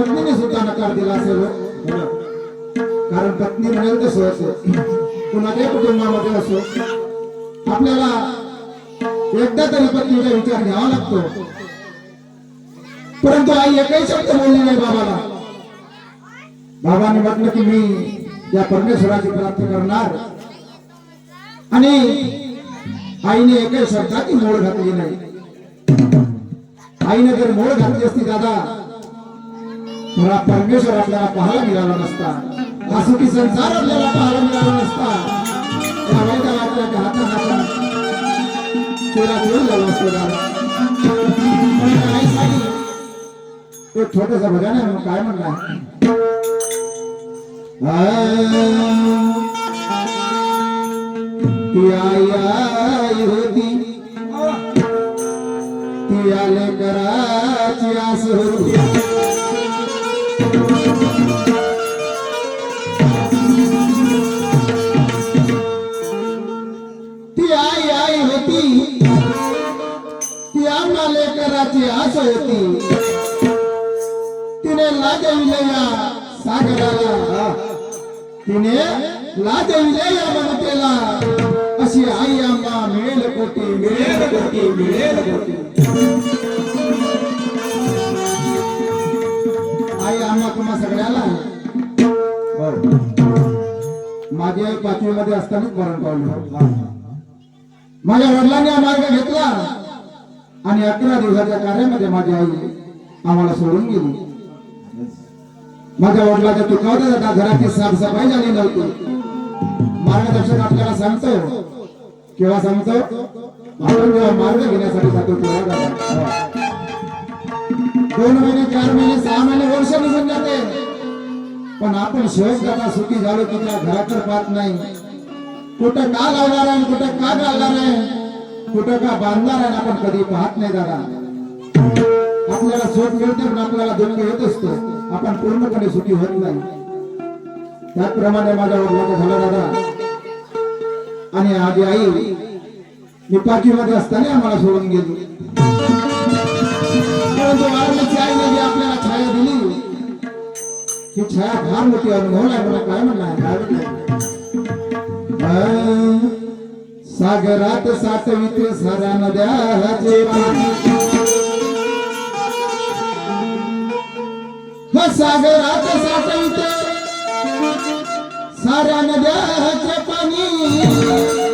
पत्नीने सुद्धा नकार दिला असेल. कारण पत्नी म्हणेल तसं असो. कुणाच्याही कुटुंबामध्ये असो. आपल्याला एकदा तरी पत्नीचा विचार घ्यावा लागतो. परंतु आई एकही शब्द बोलली नाही बाबाला. बाबाने म्हटलं की मी या परमेश्वराची प्राप्ती करणार. आणि आईने एकही शब्दाची मोड घातली नाही. आईने जर मोड घातली असती दादा तर परमेश्वर आपल्याला पाहायला मिळाला नसता. हा सुखी संसार आपल्याला पाहायला मिळाला नसता. या वाईटाला आपल्या हाता हाता चोरा चोर झाला असतो दादा पण एक छोटस भजन आहे मग काय म्हणला? ती आई आई होती. ती आले कराची आस होती. लेकराची आस होती. तिने लाजविले या सागराला. तिने लाजविले या मनतेला अशी आई आम्हा मिळेल कोटी मिळेल कोटी मिळेल कोटी आई आम्हा तुम्हा सगळ्याला. माझी आई पाचवी मध्ये असतानाच मरण पावलं. माझ्या वडिलांनी हा मार्ग घेतला. आणि अकरा दिवसाच्या कार्यामध्ये माझी आई आम्हाला सोडून गेली. माझ्या वडिलाच्या चुकावता जाता घराची साफसफाई झाली नव्हती. मार्गदर्शक आपल्याला सांगतो केव्हा सांगतो? आपण मार्ग घेण्यासाठी जातो तेव्हा दोन महिने चार महिने सहा महिने वर्ष निघून जाते. पण आपण सहज जाता सुखी झालो की त्या घराकडे पाहत नाही. कुठं का लावणार आहे कुठं का घालणार आहे? कुठं का बांधणार आहे आपण कधी पाहत नाही दादा आपल्याला सुख मिळते पण आपल्याला दुःख येत असतो. आपण पूर्णपणे सुखी होत नाही. त्याचप्रमाणे माझ्या वडिलांचं झालं दादा. आणि आधी आई मी पाठीमध्ये असताना आम्हाला सोडून गेली. परंतु वारल्याची आईने जी आपल्याला छाया दिली ही छाया फार मोठी अनुभव आहे मला काय म्हणणार? काय म्हणणार? सागरात साठवित साऱ्या नद्याचे पाणी सागरात साठवित साऱ्या नद्याचे पाणी.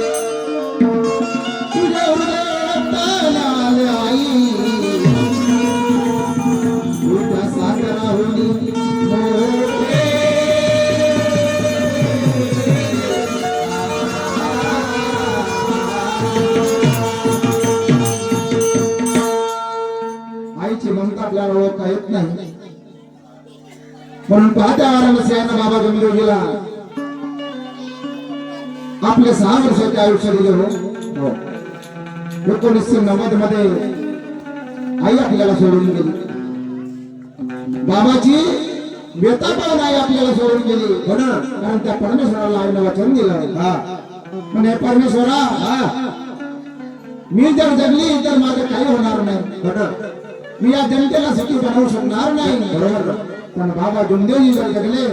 करता येत नाही. म्हणून पाहत्या वाराणसी बाबा गंभीर आपल्या सहा वर्षाचे आयुष्य दिले हो. एकोणीसशे नव्वदमध्ये आई आपल्याला सोडून गेली. बाबाची व्यथा आई आपल्याला सोडून गेली. हो कारण त्या परमेश्वराला आईनं वचन दिलं. हा. म्हणे परमेश्वरा हा. मी जर जगली तर माझं काही होणार नाही. हो मी या जनतेला सुखी बनवू शकणार नाही. बरोबर. पण बाबा जुमदेवजी जर जगले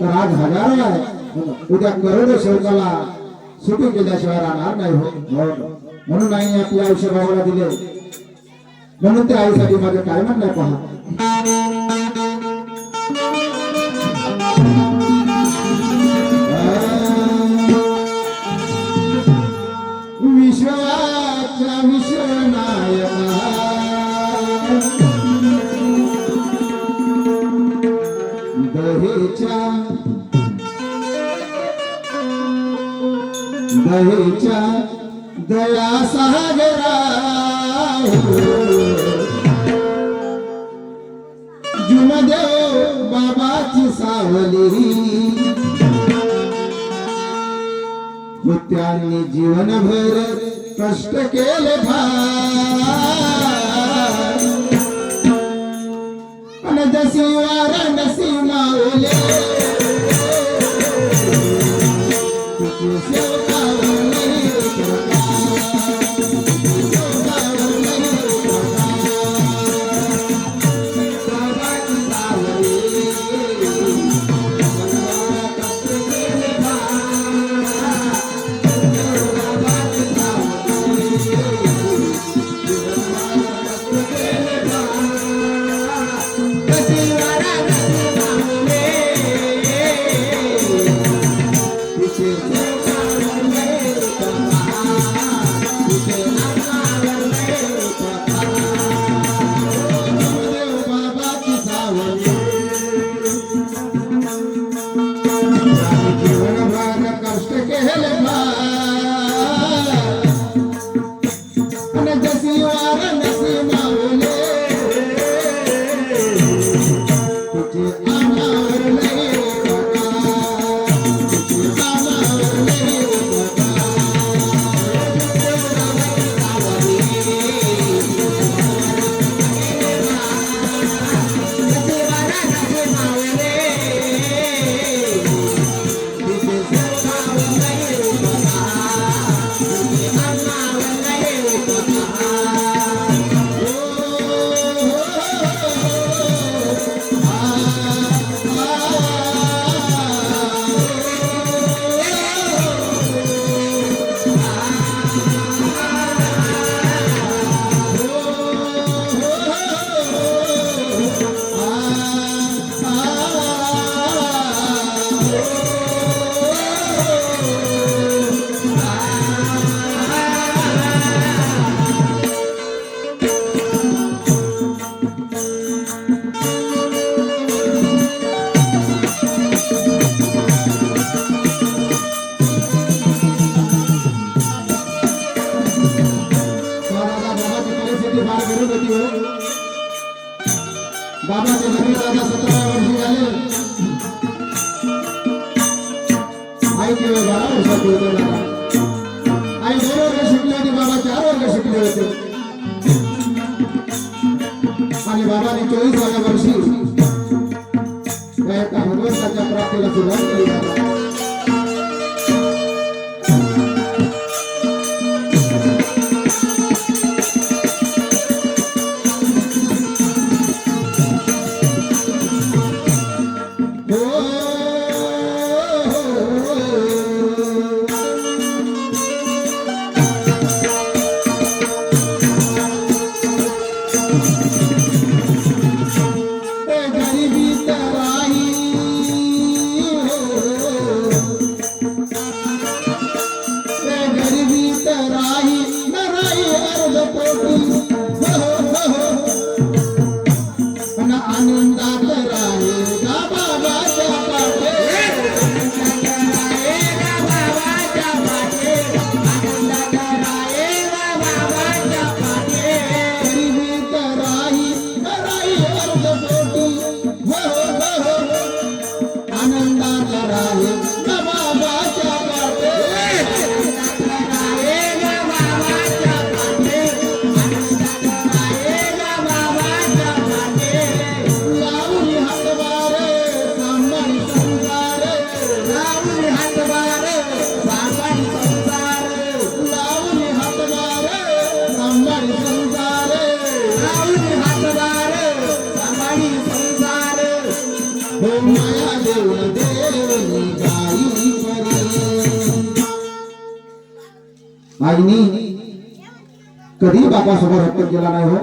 तर आज हजारो आहे. उद्या करोडो सेवकाला सुखी केल्याशिवाय राहणार नाही हो म्हणून आई आपले आयुष्य बाबाला दिले. म्हणून त्या आईसाठी माझं काय म्हणणं पहा? त्यांनी जीवनभर कष्ट केले भाई जशी वारा नसी आईनी बाबा बाबासमोर हट्ट गेला नाही हो।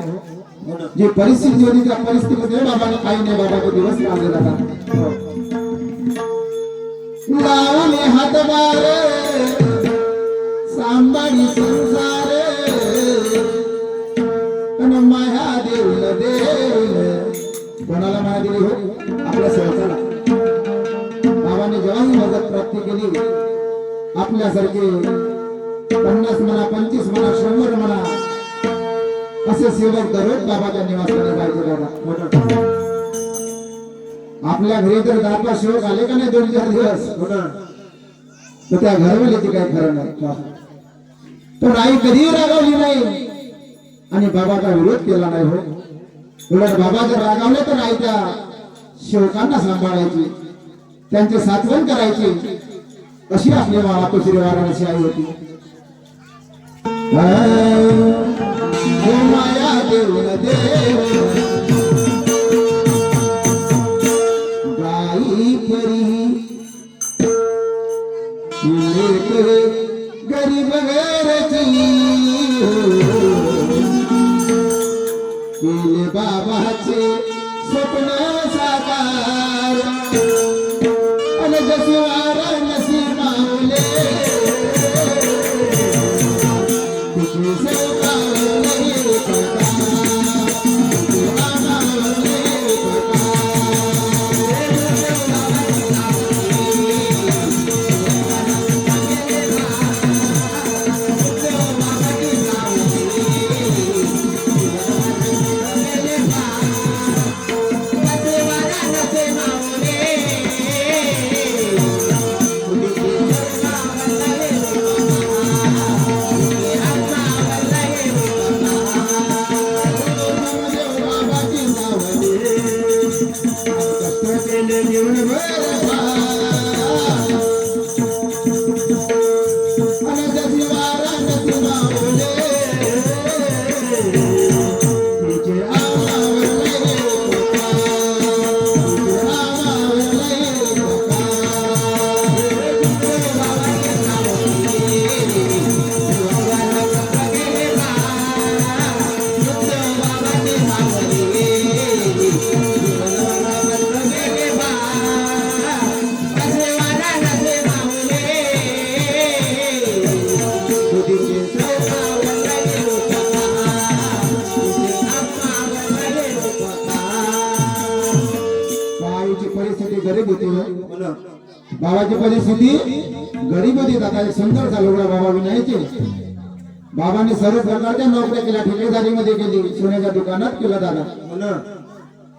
जे परिस्थिती होती त्या परिस्थितीमध्ये बाबाने बाबा को दिवस मानलेला होता लावून हातबारे सांबाडी संसारे। आणि माया देऊल देऊल। कोणाला माया दिली हो? आपल्या सहसाला बाबाने जेव्हाही मदत प्राप्त केली. आपल्यासारखे पन्नास म्हणा पंचवीस म्हणा शंभर म्हणा. असे सेवक दररोज बाबाच्या निवासाने जायचे दादा. आपल्या घरी जर दादा सेवक आले का नाही दोन चार दिवस? तर त्या घरवाल्याची काही खरं नाही. पण आई कधी रागावली नाही. आणि बाबाचा विरोध केला नाही हो. उलट बाबा जर रागावले तर आई त्या सेवकांना सांभाळायची त्यांचे सातवण करायची. अशी आपली वारा कुसरी वाराणसी आई होती. माया देऊन देव गाई परी लेक गरीब घरची केले बाबाचे स्वप्न परिस्थिती गरीब दादा सुंदर झालो. बाबा विनायचे बाबांनी सर्व प्रकारच्या नोकऱ्या केल्या. ठेकेदारीमध्ये केली. सोन्याच्या दुकानात केलं दादा.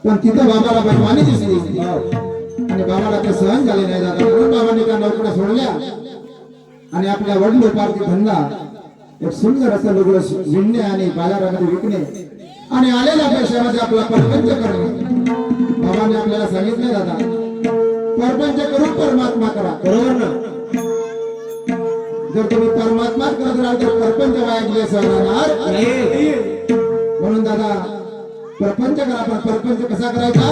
पण तिथं बाबाला बैमानी दिसली आणि बाबाला ते सहन झाले नाही दादा. म्हणून बाबांनी त्या नोकऱ्या सोडल्या. आणि आपल्या वडील उपारती धंदा. एक सुंदर असं लुगडं विणणे आणि बाजारामध्ये विकणे. आणि आलेल्या पैशामध्ये आपला परपंच करणे. बाबांनी आपल्याला सांगितलं दादा. परपंच करून परमात्मा करा. बरोबर ना? जर तुम्ही परमात्मा करत राहाल तर परपंच वाया सहणार म्हणून दादा प्रपंच करा पण परपंच कसा करायचा?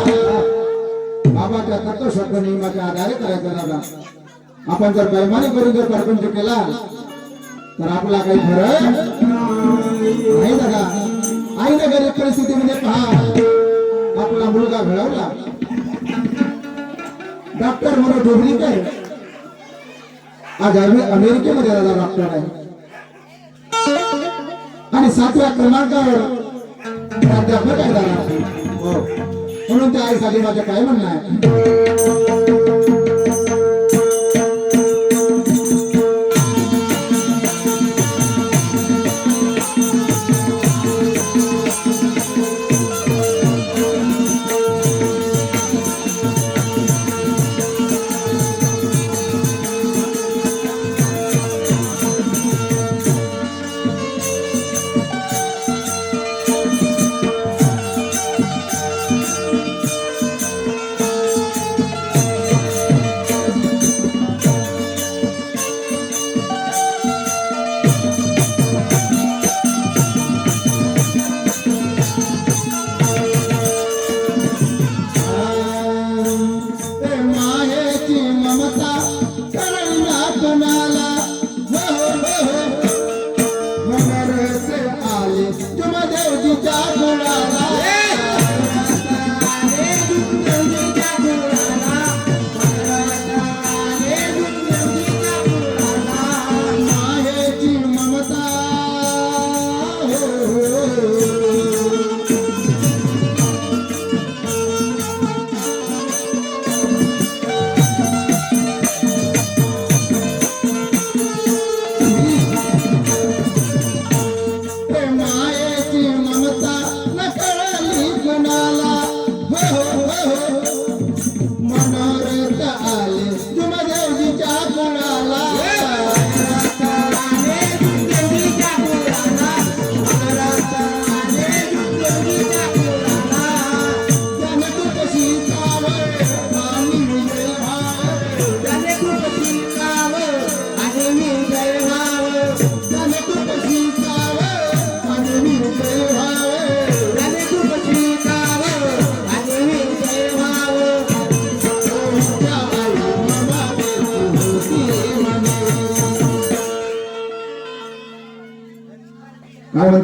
बाबाच्या तत्वशब्द नियमाच्या आधारे करायचा दादा. आपण जर बैमानी करून जर परपंच केला तर आपला काही फरक नाही दादा. आईने गरीब परिस्थितीमध्ये पहा आपला मुलगा घडवला. डॉक्टर म्हणून डोबरीकर आज अमे- अमेरिकेमध्ये दादा डॉक्टर आहे. आणि सातव्या क्रमांकावर प्राध्यापक आहे दादा हो. म्हणून त्या आईसाठी माझं काय म्हणणं आहे?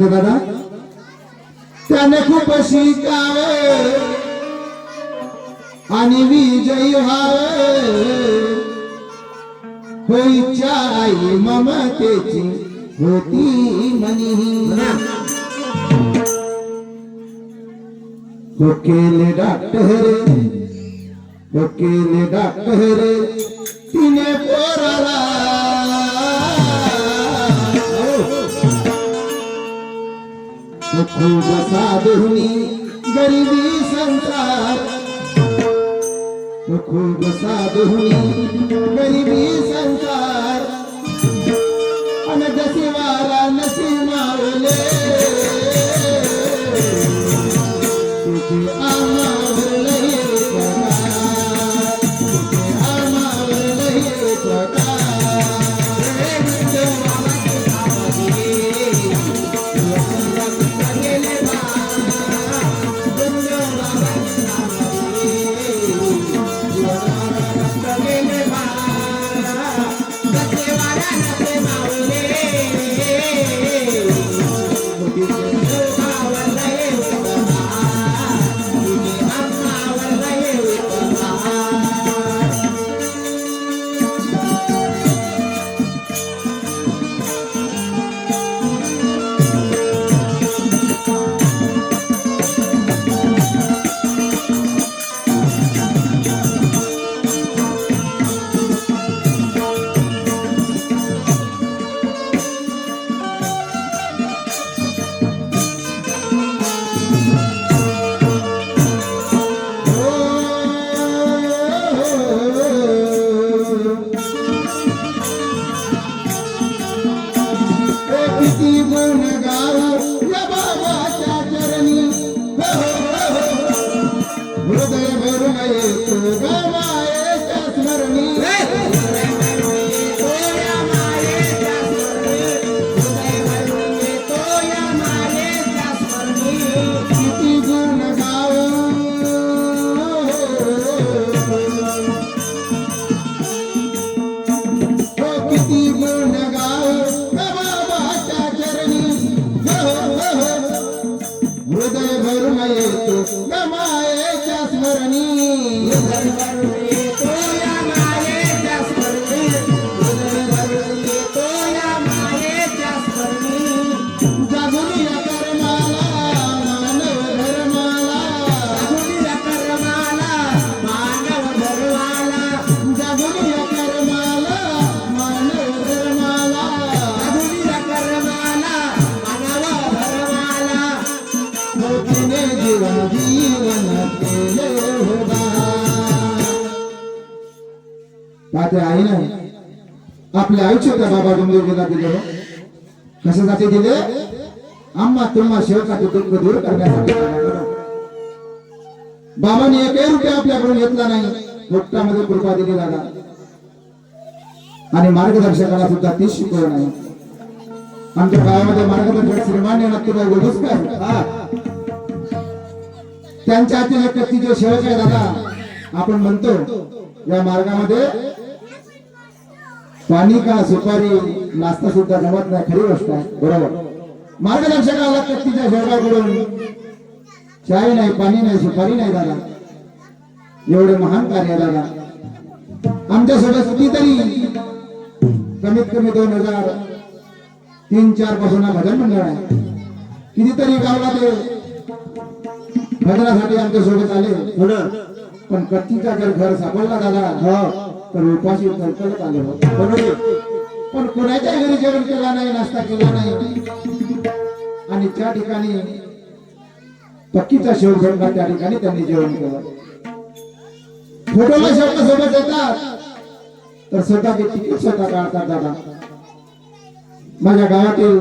कसं दादा? त्याने खूप शिकावे आणि विजयी व्हावे. होईच्या आई ममतेची होती मनी हो केले डॉक्टर हो केले डॉक्टर तिने पोराला खूप साधुनी गरिबी संसार। तो खूप साधुनी गरिबी माझ्या आईनं आपल्या आयुष्य त्या बाबा डोंगरजीला दिले हो. कशासाठी दिले आम्हा तुम्हा सेवकाचे दुःख दूर करण्यासाठी. बाबांनी एकही रुपया आपल्याकडून घेतला नाही. मोठ्यामध्ये कृपा दिली दादा. आणि मार्गदर्शकाला सुद्धा तीच शिकवलं नाही आमच्या गावामध्ये मार्गदर्शक श्रीमान्य श्रीमान नक्कीबाई काय त्यांच्या हाती व्यक्ती जो सेवक आहे दादा आपण म्हणतो या मार्गामध्ये पाणी का सुपारी नाश्ता सुद्धा जमत नाही खरी गोष्ट आहे. बरोबर. मार्गदर्शकाला व्यक्तीच्या सेवकाकडून चाय नाही पाणी नाही सुपारी नाही दादा. एवढे महान कार्य दादा. आमच्यासोबत कितीतरी कमीत कमी दोन हजार तीन चारपासून हा भजन मंडळ आहे. कितीतरी गावाला ते भजनासाठी आमच्यासोबत आले पण कत्तीचा जर घर सापडला दादा तर उपाशी कळकळत आले. बरोबर पण म्हणजे कोणाच्या घरी जेवण केला नाही नाश्ता केला नाही. आणि त्या ठिकाणी पक्कीचा शेवघंटा त्या ठिकाणी त्यांनी जेवण केलं. फोटोला शब्द सोबत येतात. तर स्वतःचे तिकीट स्वतः काढतात दादा. माझ्या गावातील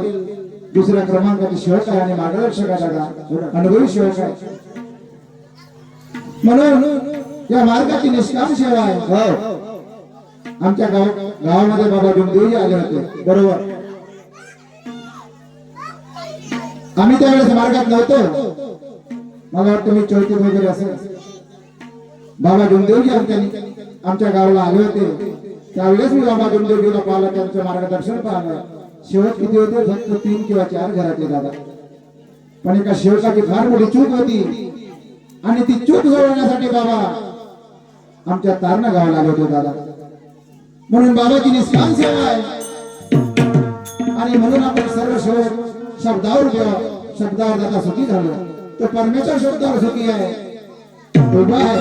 दुसऱ्या क्रमांकाचे शेवट आहे आणि मार्गदर्शक आहे दादा. अनुभवी शेवट आहे म्हणून या मार्गाची निष्काम सेवा आहे. हो. आमच्या गाव गावामध्ये बाबा डोंगदेवजी आले होते. बरोबर. आम्ही त्यावेळेस मार्गात नव्हतो. मला वाटतं मी चौथीत वगैरे असेल. बाबा डोंगदेवजी आमच्या आमच्या गावाला आले होते. त्यावेळेस मी बाबा डोंगदेवजीला पाहिलं त्यांचं मार्गदर्शन पाहिलं. शेवट किती होते? फक्त तीन किंवा चार घरातले दादा. पण एका शेवटाची फार मोठी चूक होती. आणि ती चूक सोडवण्यासाठी बाबा आमच्या तारणा गावाला आले होते दादा. म्हणून बाबाची निष्काम सेवा आहे आणि म्हणून आपण सर्व शोध शब्दावर घेऊ शब्दावर दादा सुखी झालो. तो परमेश्वर शब्दावर सुखी आहे. उभा आहे.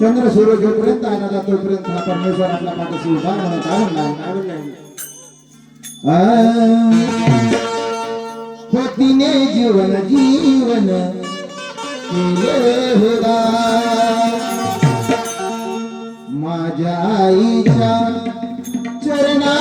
चंद्र सूर्य जोपर्यंत आहे ना तोपर्यंत हा परमेश्वर आपल्या पाठीशी उभा आहे म्हणून नाही. पतीने जीवन जीवन केले होता. माझ्या आईच्या चरणा